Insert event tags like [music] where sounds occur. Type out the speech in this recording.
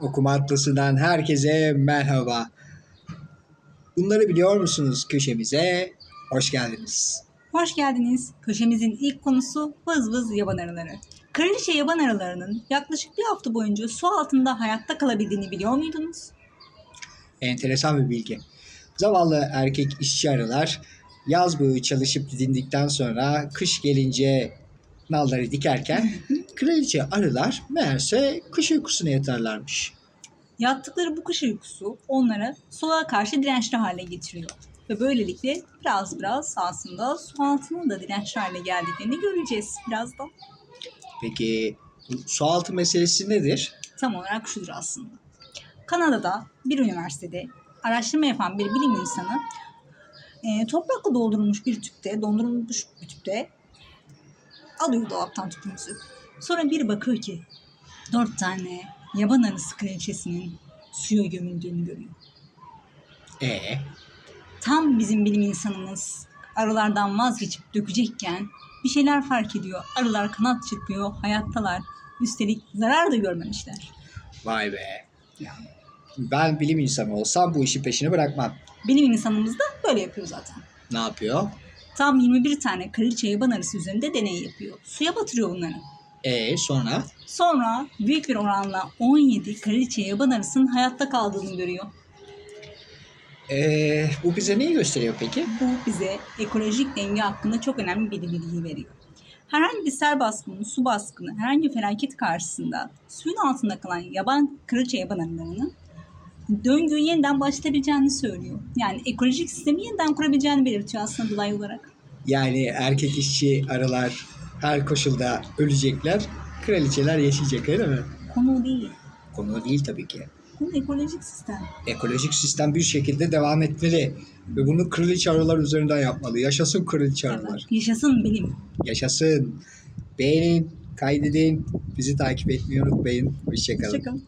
Okuma Atlası'ndan herkese merhaba. Bunları biliyor musunuz köşemize? Hoş geldiniz. Hoş geldiniz. Köşemizin ilk konusu vız vız yaban arıları. Kraliçe yaban arılarının yaklaşık bir hafta boyunca su altında hayatta kalabildiğini biliyor muydunuz? Enteresan bir bilgi. Zavallı erkek işçi arılar yaz boyu çalışıp didindikten sonra kış gelince nalları dikerken [laughs] kraliçe arılar meğerse kış uykusuna yatarlarmış. Yattıkları bu kış uykusu onları soğuğa karşı dirençli hale getiriyor. Ve böylelikle biraz biraz aslında su altının da dirençli hale geldiklerini göreceğiz birazdan. Peki su altı meselesi nedir? Tam olarak şudur aslında. Kanada'da bir üniversitede araştırma yapan bir bilim insanı e, toprakla doldurulmuş bir tüpte, dondurulmuş bir tüpte alıyor dolaptan tüpümüzü. Sonra bir bakıyor ki dört tane yaban arısı kraliçesinin suya gömüldüğünü görüyor. E Tam bizim bilim insanımız arılardan vazgeçip dökecekken bir şeyler fark ediyor. Arılar kanat çırpıyor, hayattalar. Üstelik zarar da görmemişler. vay be. Ben bilim insanı olsam bu işi peşini bırakmam. Bilim insanımız da böyle yapıyor zaten. Ne yapıyor? Tam 21 tane kraliçe yaban arısı üzerinde deney yapıyor. Suya batırıyor bunları. E sonra? Sonra büyük bir oranla 17 kraliçe yaban arısının hayatta kaldığını görüyor. E, bu bize neyi gösteriyor peki? Bu bize ekolojik denge hakkında çok önemli bir bilgi veriyor. Herhangi bir sel baskını, su baskını, herhangi bir felaket karşısında suyun altında kalan yaban kraliçe yaban arılarının döngüyü yeniden başlatabileceğini söylüyor. Yani ekolojik sistemi yeniden kurabileceğini belirtiyor aslında dolayı olarak. Yani erkek işçi arılar her koşulda ölecekler, kraliçeler yaşayacak öyle mi? Konu değil. Konu değil tabii ki. Konu ekolojik sistem. Ekolojik sistem bir şekilde devam etmeli. Ve bunu kraliçe arılar üzerinden yapmalı. Yaşasın kraliçe arılar. Evet. Yaşasın bilim. Yaşasın. Beğenin, kaydedin. Bizi takip etmeyi unutmayın. Hoşçakalın. Hoşçakalın.